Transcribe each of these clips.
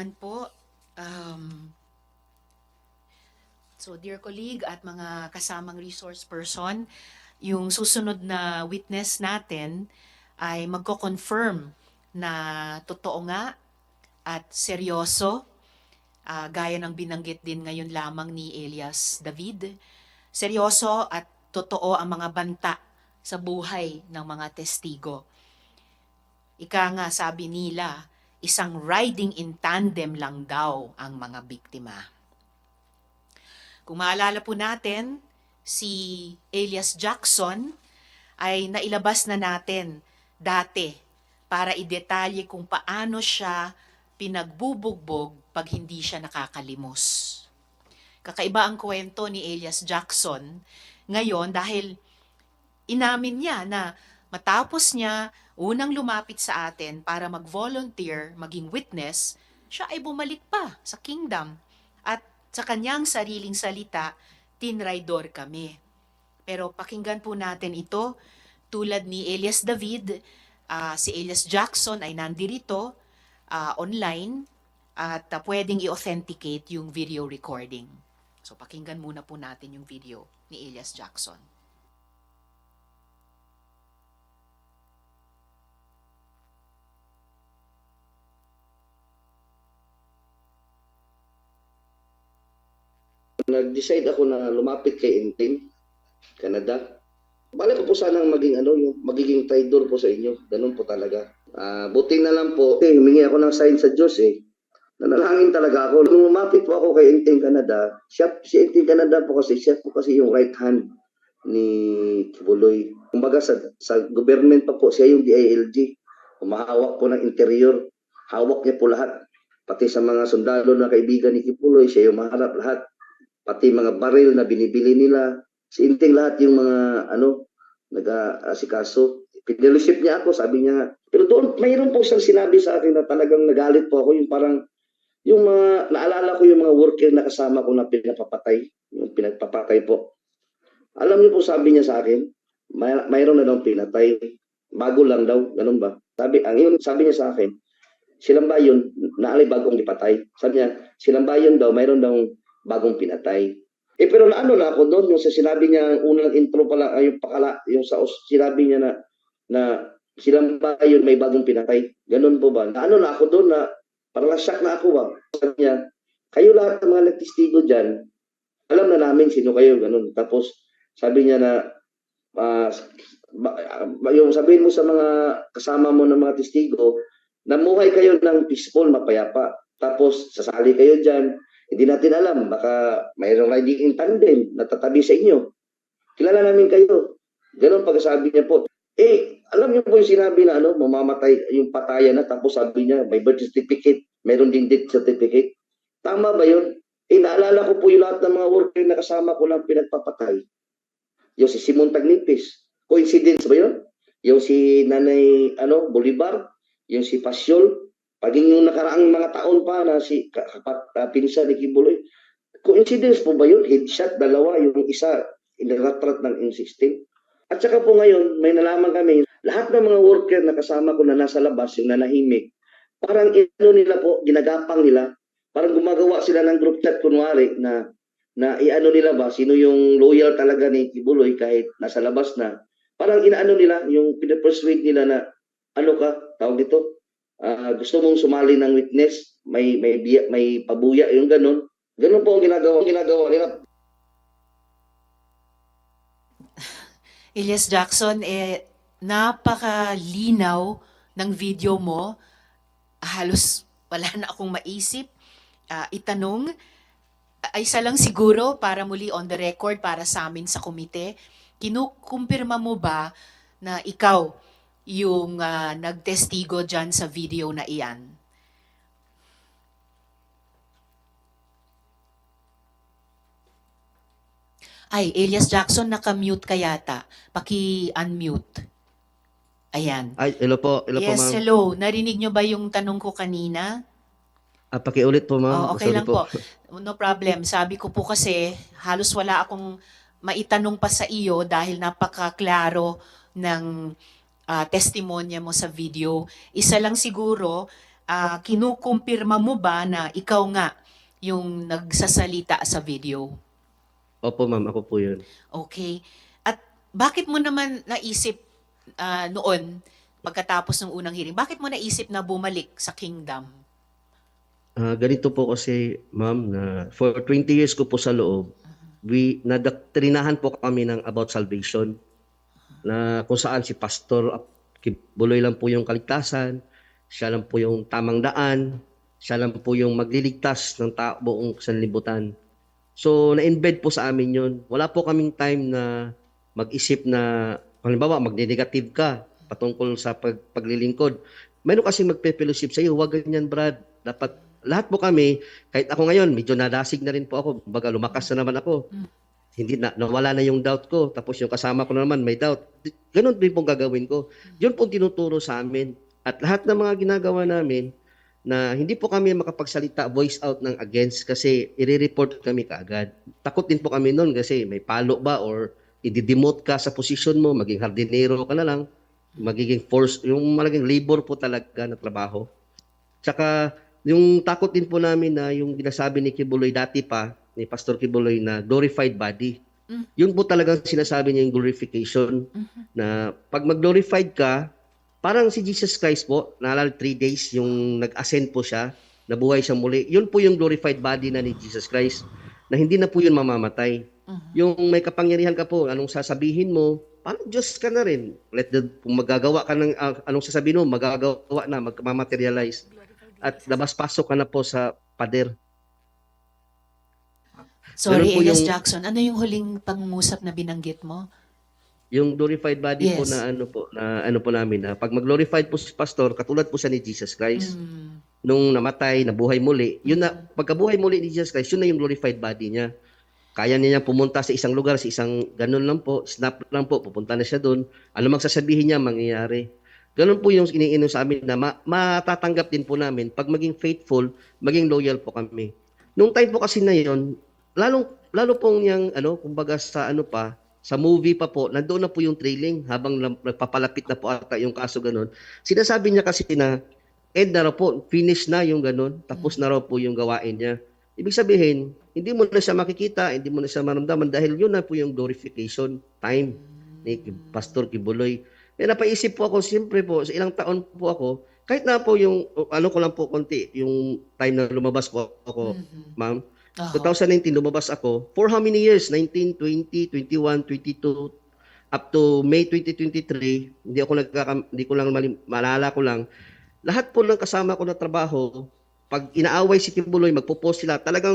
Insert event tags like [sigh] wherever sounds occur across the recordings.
naman po. Um, so, dear colleague at mga kasamang resource person, yung susunod na witness natin ay magko-confirm na totoo nga at seryoso, ah, gaya ng binanggit din ngayon lamang ni Elias David. Seryoso at totoo ang mga banta sa buhay ng mga testigo. Ika nga sabi nila, isang riding in tandem lang daw ang mga biktima. Kung maalala po natin, si Elias Jackson ay nailabas na natin dati para idetalye kung paano siya pinagbubugbog pag hindi siya nakakalimos. Kakaiba ang kwento ni Elias Jackson ngayon dahil inamin niya na matapos niya unang lumapit sa atin para mag-volunteer, maging witness, siya ay bumalik pa sa kingdom. At sa kanyang sariling salita, tinraidor kami. Pero pakinggan po natin ito, tulad ni Elias David, ah, si Elias Jackson ay nandirito ah, online at ah, pwedeng i-authenticate yung video recording. So pakinggan muna po natin yung video ni Elias Jackson. Nag-decide ako na lumapit kay Inting, Canada. Bala ko po sanang maging ano, yung magiging traidor po sa inyo. Ganun po talaga. Ah, buti na lang po, eh, humingi ako ng sign sa Diyos eh. Nanalangin talaga ako. Nung lumapit po ako kay Inting Canada, siya, si Inting Canada po kasi, siya po kasi yung right hand ni Kibuloy. Kumbaga sa, sa government pa po, siya yung DILG. Humahawak po ng interior. Hawak niya po lahat. Pati sa mga sundalo na kaibigan ni Kibuloy, siya yung maharap lahat pati mga baril na binibili nila. Si Inting lahat yung mga ano, nag-asikaso. Pinilusip niya ako, sabi niya nga. Pero doon, mayroon po siyang sinabi sa akin na talagang nagalit po ako. Yung parang, yung mga, naalala ko yung mga worker na kasama ko na pinapapatay. Yung pinagpapatay po. Alam niyo po sabi niya sa akin, may, mayroon na daw pinatay. Bago lang daw, ganun ba? Sabi, ang yun, sabi niya sa akin, silang bayon, naalay bagong ipatay. Sabi niya, silang bayon daw, mayroon daw bagong pinatay. Eh pero naano na ako doon yung sa sinabi niya ang unang intro pa lang ay yung pakala yung sa sinabi niya na na silang ba yun may bagong pinatay. Ganun po ba? Naano na ako doon na parang shock na ako ba? Sabi niya, kayo lahat ng mga nagtistigo diyan, alam na namin sino kayo ganun. Tapos sabi niya na ah, ba- yung sabihin mo sa mga kasama mo ng mga testigo, namuhay kayo ng peaceful, mapayapa. Tapos sasali kayo diyan, hindi natin alam, baka mayroong riding in tandem na tatabi sa inyo. Kilala namin kayo. Ganon pagkasabi niya po. Eh, alam niyo po yung sinabi na ano, mamamatay yung patayan na tapos sabi niya, may birth certificate, mayroon din death certificate. Tama ba yun? Eh, naalala ko po yung lahat ng mga worker na kasama ko lang pinagpapatay. Yung si Simon Tagnipis. Coincidence ba yun? Yung si Nanay ano, Bolivar, yung si Pasyol, Paging yung nakaraang mga taon pa na si ka- kapat uh, pinsa ni Kibuloy, coincidence po ba yun? Headshot, dalawa, yung isa, iniratrat ng M16. At saka po ngayon, may nalaman kami, lahat ng mga worker na kasama ko na nasa labas, yung nanahimik, parang ano nila po, ginagapang nila, parang gumagawa sila ng group chat kunwari na na iano nila ba, sino yung loyal talaga ni Kibuloy kahit nasa labas na. Parang inaano nila, yung pinapersuade nila na, ano ka, tawag dito, Ah, gusto mong sumali ng witness, may may biya, may pabuya yung ganun. Ganun po ang ginagawa, ginagawa nila. [laughs] Elias Jackson, eh, napakalinaw ng video mo. Halos wala na akong maisip. Ah, itanong, ay isa lang siguro para muli on the record para sa amin sa komite, kinukumpirma mo ba na ikaw yung ah, nagtestigo dyan sa video na iyan? Ay, Elias Jackson, naka-mute ka yata. Paki-unmute. Ayan. Ay, hello po. Hello po, yes, ma'am. hello. Narinig nyo ba yung tanong ko kanina? Ah, pakiulit po, Oh, ma'am. okay Sorry lang po. [laughs] No problem. Sabi ko po kasi halos wala akong maitanong pa sa iyo dahil napakaklaro ng ah, testimonya mo sa video. Isa lang siguro ah, kinukumpirma mo ba na ikaw nga yung nagsasalita sa video? Opo, ma'am. Ako po yun. Okay. At bakit mo naman naisip ah, noon, pagkatapos ng unang hearing, bakit mo naisip na bumalik sa kingdom? Ah, ganito po kasi, ma'am, na for 20 years ko po sa loob, we nadoktrinahan po kami ng about salvation na kung saan si Pastor Kibuloy lang po yung kaligtasan, siya lang po yung tamang daan, siya lang po yung magliligtas ng tao buong sanlibutan. So, na-embed po sa amin yun. Wala po kaming time na mag-isip na, halimbawa, magne-negative ka patungkol sa pag paglilingkod. Meron kasi magpe-fellowship sa iyo, huwag ganyan, Brad. Dapat lahat po kami, kahit ako ngayon, medyo nadasig na rin po ako. Baga lumakas na naman ako. Hindi na, nawala na yung doubt ko. Tapos yung kasama ko na naman, may doubt. Ganun din pong gagawin ko. Yun pong tinuturo sa amin. At lahat ng mga ginagawa namin, na hindi po kami makapagsalita voice out ng against kasi i-report kami kaagad. Takot din po kami noon kasi may palo ba or i-demote ka sa position mo, maging hardinero ka na lang, magiging force, yung malaging labor po talaga na trabaho. Tsaka yung takot din po namin na yung ginasabi ni Kibuloy dati pa, ni Pastor Kibuloy na glorified body. Mm. Yun po talagang sinasabi niya yung glorification na pag mag-glorified ka, parang si Jesus Christ po, naalala three days yung nag-ascend po siya, nabuhay siya muli. Yun po yung glorified body na ni Jesus Christ na hindi na po yun mamamatay. Mhm. Yung may kapangyarihan ka po, anong sasabihin mo, parang Diyos ka na rin. Let the, kung magagawa ka ng ah, anong sasabihin mo, magagawa na, magmamaterialize. At labas-pasok ka na po sa pader. Sorry, Ganun po Elias yung- Jackson, ano yung huling pangungusap na binanggit mo? Yung glorified body po Yes. na ano po na ano po namin na pag mag-glorified po si pastor katulad po siya ni Jesus Christ Mm. nung namatay nabuhay muli yun na pagkabuhay muli ni Jesus Christ yun na yung glorified body niya kaya niya pumunta sa isang lugar sa isang ganun lang po snap lang po pupunta na siya doon ano mang sasabihin niya mangyayari ganun po yung iniinom sa amin na ma- matatanggap din po namin pag maging faithful maging loyal po kami nung time po kasi na yun lalong lalo pong yung ano kumbaga sa ano pa sa movie pa po, nandoon na po yung trailing habang nagpapalapit na po ata yung kaso ganun. Sinasabi niya kasi na end na raw po, finish na yung ganun, tapos na raw po yung gawain niya. Ibig sabihin, hindi mo na siya makikita, hindi mo na siya maramdaman dahil yun na po yung glorification time ni Pastor Kibuloy. Kaya napaisip po ako, siyempre po, sa ilang taon po ako, kahit na po yung, ano ko lang po konti, yung time na lumabas po ako, Mhm. ma'am, Oo. 2019 lumabas ako. For how many years? 19, 20, 21, 22 up to May 2023. Hindi ako nagkaka hindi ko lang mali, maalala ko lang. Lahat po ng kasama ko na trabaho, pag inaaway si Kibuloy, magpo-post sila. Talagang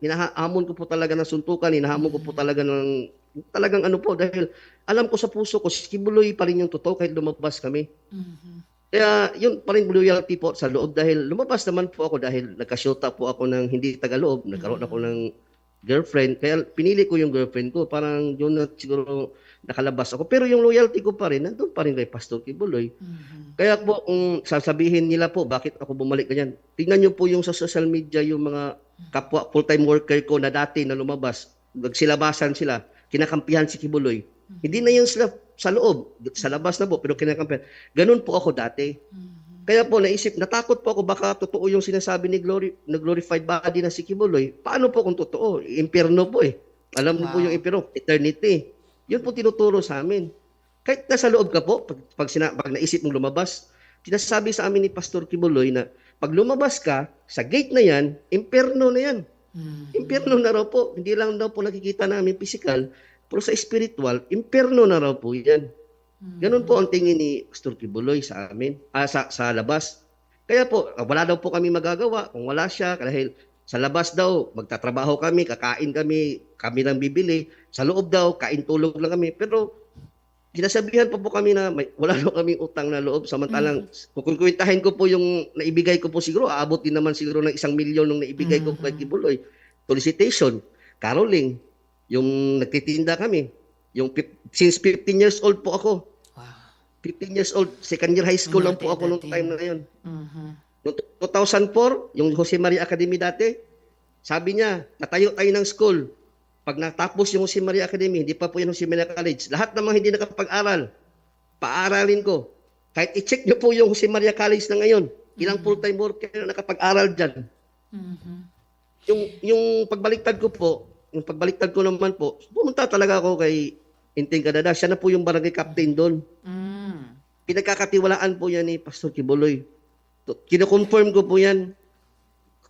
hinahamon ko po talaga ng suntukan, hinahamon ko po talaga ng talagang ano po dahil alam ko sa puso ko si Kibuloy pa rin yung totoo kahit lumabas kami. Mhm. Kaya yun pa rin loyalty po sa loob dahil lumabas naman po ako dahil nagkasyota po ako ng hindi tagaloob, nagkaroon ako ng girlfriend. Kaya pinili ko yung girlfriend ko. Parang yun na siguro nakalabas ako. Pero yung loyalty ko pa rin, nandun pa rin kay Pastor Kibuloy. Mhm. Kaya po kung sasabihin nila po bakit ako bumalik ganyan, tingnan niyo po yung sa social media yung mga kapwa full-time worker ko na dati na lumabas, nagsilabasan sila, kinakampihan si Kibuloy. Hindi na yun sila sa loob, sa labas na po, pero kinakampihan. Ganun po ako dati. Mhm. Kaya po naisip, natakot po ako baka totoo yung sinasabi ni Glory, na glorified body na si Kibuloy. Paano po kung totoo? Impierno po eh. Alam mo po Wow. yung impierno, eternity. Yun po tinuturo sa amin. Kahit nasa loob ka po, pag, pag, sina, pag naisip mong lumabas, sinasabi sa amin ni Pastor Kibuloy na pag lumabas ka, sa gate na yan, impierno na yan. Mhm. Impierno na raw po. Hindi lang daw po nakikita namin physical, pero sa spiritual, impierno na raw po yan. Ganun po ang tingin ni Pastor Kibuloy sa amin, ah, sa, sa labas. Kaya po, ah, wala daw po kami magagawa kung wala siya dahil sa labas daw, magtatrabaho kami, kakain kami, kami lang bibili. Sa loob daw, kain tulog lang kami. Pero sinasabihan pa po kami na may, wala daw kaming utang na loob. Samantalang, kung kukwentahin ko po yung naibigay ko po siguro, aabot din naman siguro ng isang milyon nung naibigay ko kay Mhm. Kibuloy. Solicitation, caroling, yung nagtitinda kami. Yung since 15 years old po ako, Wow. 15 years old, second year high school lang po ako nung dati. time na yun. Mhm. Noong 2004, yung Jose Maria Academy dati, sabi niya, natayo tayo ng school. Pag natapos yung Jose Maria Academy, hindi pa po yung Jose Maria College. Lahat ng mga hindi nakapag-aral, paaralin ko. Kahit i-check niyo po yung Jose Maria College na ngayon. Ilang full-time worker na nakapag-aral dyan. Mhm. Yung, yung pagbaliktad ko po, yung pagbaliktad ko naman po, pumunta talaga ako kay Inting Canada. Siya na po yung barangay captain doon. Mm. Pinagkakatiwalaan po yan ni Pastor Kibuloy. Kino-confirm ko po yan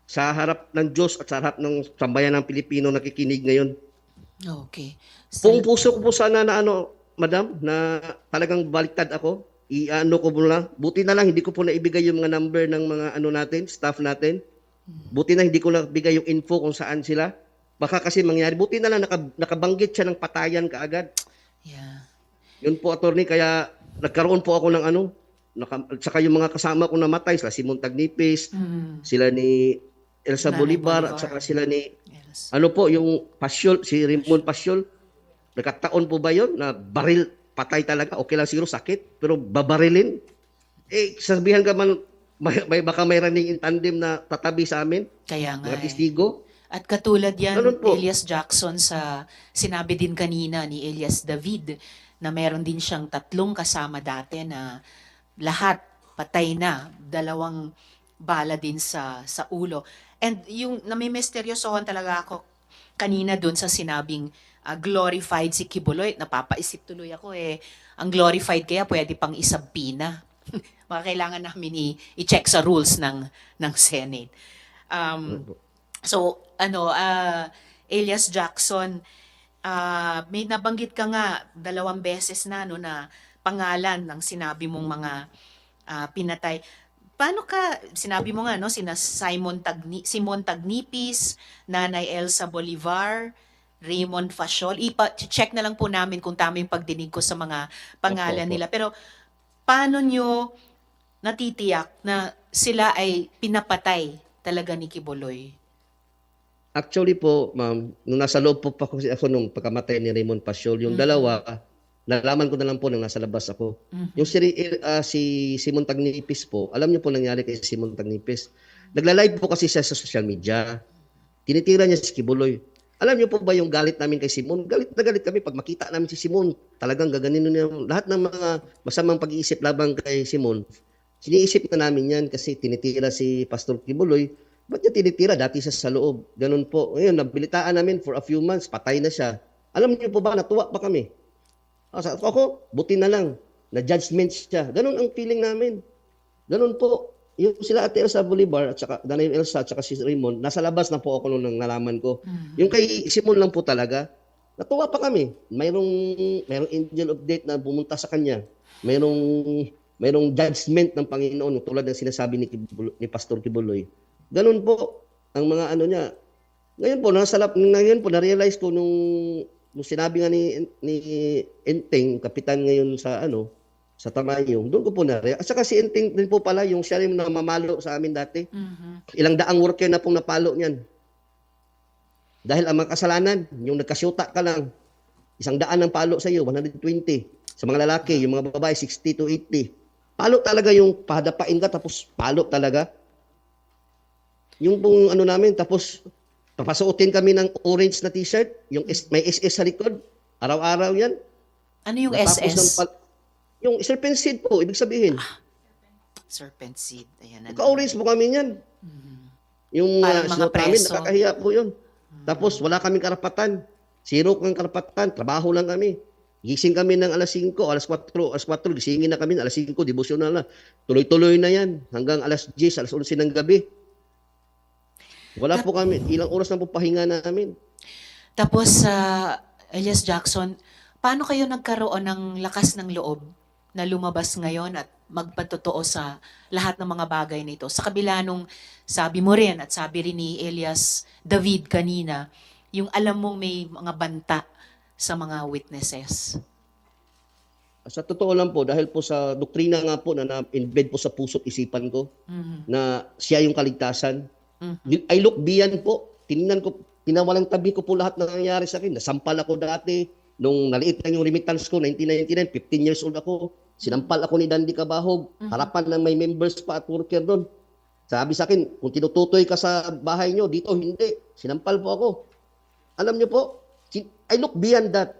sa harap ng Diyos at sa harap ng sambayan ng Pilipino nakikinig ngayon. Okay. Kung Sal- puso ko po sana na ano, madam, na talagang baliktad ako, i-ano ko muna. Buti na lang, hindi ko po naibigay yung mga number ng mga ano natin, staff natin. Buti na hindi ko nabigay yung info kung saan sila. Baka kasi mangyari. Buti na lang, naka, nakabanggit siya ng patayan kaagad. yeah. Yun po, attorney, kaya nagkaroon po ako ng ano, naka, saka yung mga kasama ko namatay, sila Simon Tagnipis, Mm. sila ni Elsa Nanay Bolivar, Bolivar. at saka sila ni Yes. ano po, yung Pasyol, si Raymond Pasyol, nagkataon po ba yun na baril, patay talaga, okay lang siguro sakit, pero babarilin? Eh, sabihan ka man, may, may baka may running in tandem na tatabi sa amin, Kaya nga mga eh. testigo. At katulad yan. Elias Jackson sa sinabi din kanina ni Elias David na meron din siyang tatlong kasama dati na lahat patay na, dalawang bala din sa sa ulo. And yung namimisteryosohan talaga ako kanina doon sa sinabing ah, glorified si Kibuloy, napapaisip tuloy ako eh, ang glorified kaya pwede pang isabpina. Mga [laughs] kailangan namin i- i-check sa rules ng ng Senate. Um, So, ano, ah, Elias Jackson, ah, may nabanggit ka nga dalawang beses na no na pangalan ng sinabi mong mga ah, pinatay. Paano ka sinabi mo nga no sina Simon Tagni Simon Tagnipis, Nanay Elsa Bolivar, Raymond Fasiol. Ipa check na lang po namin kung tama yung pagdinig ko sa mga pangalan nila. Pero paano nyo natitiyak na sila ay pinapatay talaga ni Kibuloy? Actually po, ma'am, nung nasa loob po pa kasi ako nung pagkamatay ni Raymond Pasyol, yung Mhm. dalawa, nalaman ko na lang po nang nasa labas ako. Mhm. Yung si, ah, si Simon Tagnipis po, alam niyo po nangyari kay Simon Tagnipis. Nagla-live po kasi siya sa social media. Tinitira niya si Kibuloy. Alam niyo po ba yung galit namin kay Simon? Galit na galit kami pag makita namin si Simon. Talagang gaganin niya. Lahat ng mga masamang pag-iisip labang kay Simon, siniisip na namin yan kasi tinitira si Pastor Kibuloy. Ba't niya tinitira? Dati siya sa loob. Ganun po. Ngayon, nabilitaan namin for a few months, patay na siya. Alam niyo po ba, natuwa pa kami. Ah, sa- Ako, buti na lang. Na judgment siya. Ganun ang feeling namin. Ganun po. Yung sila Ate Elsa Bolivar at saka Danay Elsa at saka si Raymond, nasa labas na po ako nung nang nalaman ko. Mhm. Yung kay Simon lang po talaga, natuwa pa kami. Mayroong, mayroong angel of death na pumunta sa kanya. Mayroong, mayroong judgment ng Panginoon tulad ng sinasabi ni, Kibulo- ni Pastor Kibuloy. Ganun po ang mga ano niya. Ngayon po, nasa lap, ngayon po, na-realize ko nung, nung sinabi nga ni, ni Enteng, kapitan ngayon sa ano, sa Tamayong, doon ko po na At saka si Enteng din po pala, yung siya rin na mamalo sa amin dati. Mhm. Ilang daang worker na pong napalo niyan. Dahil ang mga kasalanan, yung nagkasyuta ka lang, isang daan ng palo sa iyo, 120. Sa mga lalaki, yung mga babae, 60 to 80. Palo talaga yung pahadapain ka, tapos palo talaga. Yung pong ano namin, tapos papasuotin kami ng orange na t-shirt, yung S- may SS sa likod. Araw-araw yan. Ano yung Natapos ng SS? pal- yung serpent seed po, ibig sabihin. Serpent seed. Ayan. ano. Ka-orange po kami yan. Mhm. Yung Parang uh, mga preso. nakakahiya po yun. Tapos wala kaming karapatan. Zero kang karapatan. Trabaho lang kami. Gising kami ng alas 5, alas 4, alas 4, gisingin na kami, alas 5, devotional na. Tuloy-tuloy na yan. Hanggang alas 10, alas 11 ng gabi. Wala po kami, ilang oras na po pahinga namin. Tapos sa Elias Jackson, paano kayo nagkaroon ng lakas ng loob na lumabas ngayon at magpatotoo sa lahat ng mga bagay nito? Sa kabila nung sabi mo rin at sabi rin ni Elias David kanina, yung alam mong may mga banta sa mga witnesses. Sa totoo lang po, dahil po sa doktrina nga po na na-embed po sa puso't isipan ko, Mhm. na siya yung kaligtasan. Mhm. I look beyond po. Tinignan ko, pinawalang tabi ko po lahat ng nangyayari sa akin. Nasampal ako dati. Nung naliit lang yung remittance ko, 1999, 15 years old ako. Sinampal ako ni Dandy Kabahog. Mhm. Harapan ng may members pa at worker doon. Sabi sa akin, kung tinututoy ka sa bahay nyo, dito hindi. Sinampal po ako. Alam nyo po, I look beyond that.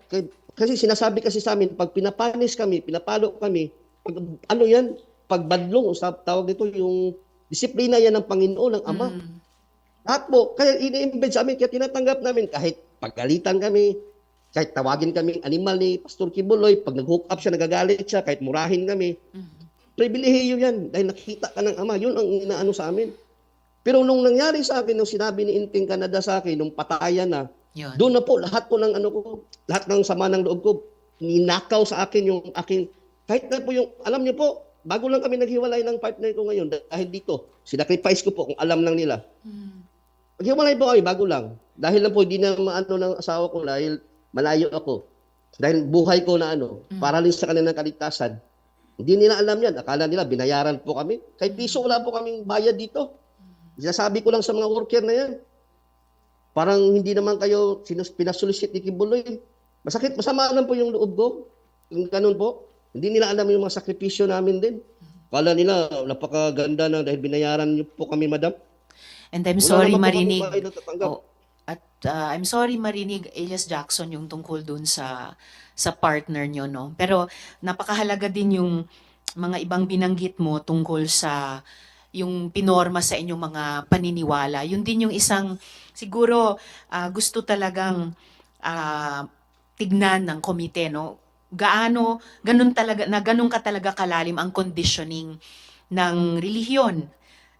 Kasi sinasabi kasi sa amin, pag pinapanis kami, pinapalo kami, pag, ano yan, pag badlong, sa tawag dito yung Disiplina yan ng Panginoon, ng Ama. Mm. Lahat po, kaya ini-embed sa amin, kaya tinatanggap namin kahit pagalitan kami, kahit tawagin kami animal ni Pastor Kibuloy, pag nag-hook up siya, nagagalit siya, kahit murahin kami, Mm. pribilehiyo yan dahil nakita ka ng Ama. Yun ang inaano sa amin. Pero nung nangyari sa akin, nung sinabi ni Inting Canada sa akin, nung patayan na, Yun. doon na po, lahat po ng ano ko, lahat ng sama ng loob ko, ninakaw sa akin yung aking, kahit na po yung, alam niyo po, bago lang kami naghiwalay ng partner ko ngayon, dahil dito, sinacrifice ko po kung alam lang nila. Mm. Maghiwalay po kami, bago lang. Dahil lang po, hindi na maano ng asawa ko dahil malayo ako. Dahil buhay ko na ano, Mm. para rin sa kanilang kaligtasan. Hindi nila alam yan. Akala nila, binayaran po kami. Kahit piso wala po kaming bayad dito. Sinasabi ko lang sa mga worker na yan. Parang hindi naman kayo sinus, pinasulisit ni Kibuloy. Masakit, masama lang po yung loob ko. Yung ganun po. Hindi nila alam yung mga sakripisyo namin din. Kala nila, napakaganda na dahil binayaran niyo po kami, madam. And I'm Wala sorry marinig. Oh, at uh, I'm sorry marinig Elias Jackson yung tungkol dun sa sa partner nyo no. Pero napakahalaga din yung mga ibang binanggit mo tungkol sa yung pinorma sa inyong mga paniniwala. Yun din yung isang siguro ah, gusto talagang ah, tignan ng komite no. Gaano ganun talaga na ganun ka talaga kalalim ang conditioning ng relihiyon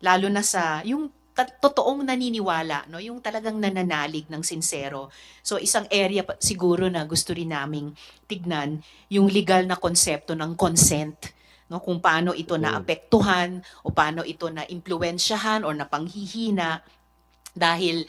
lalo na sa yung totoong naniniwala, no? Yung talagang nananalig ng sincero. So isang area pa- siguro na gusto rin naming tignan yung legal na konsepto ng consent, no? Kung paano ito naapektuhan o paano ito na impluwensyahan o napanghihina dahil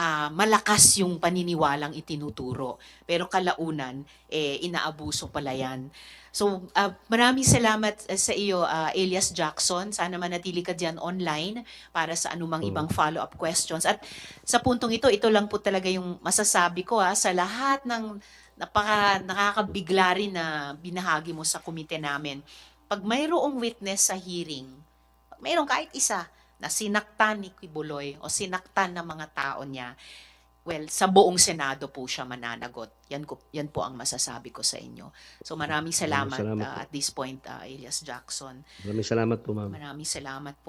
ah, malakas yung paniniwalang itinuturo. Pero kalaunan, eh, inaabuso pala yan. So, ah, maraming salamat eh, sa iyo, ah, Elias Jackson. Sana manatili ka dyan online para sa anumang Mm. ibang follow-up questions. At sa puntong ito, ito lang po talaga yung masasabi ko ha, sa lahat ng napaka nakakabigla rin na binahagi mo sa komite namin. Pag mayroong witness sa hearing, pag mayroong kahit isa na sinaktan ni Kibuloy o sinaktan ng mga tao niya, well, sa buong Senado po siya mananagot. Yan, ko, yan po ang masasabi ko sa inyo. So maraming salamat, salamat uh, po. at this point, uh, Elias Jackson. Maraming salamat po, ma'am. Maraming salamat po.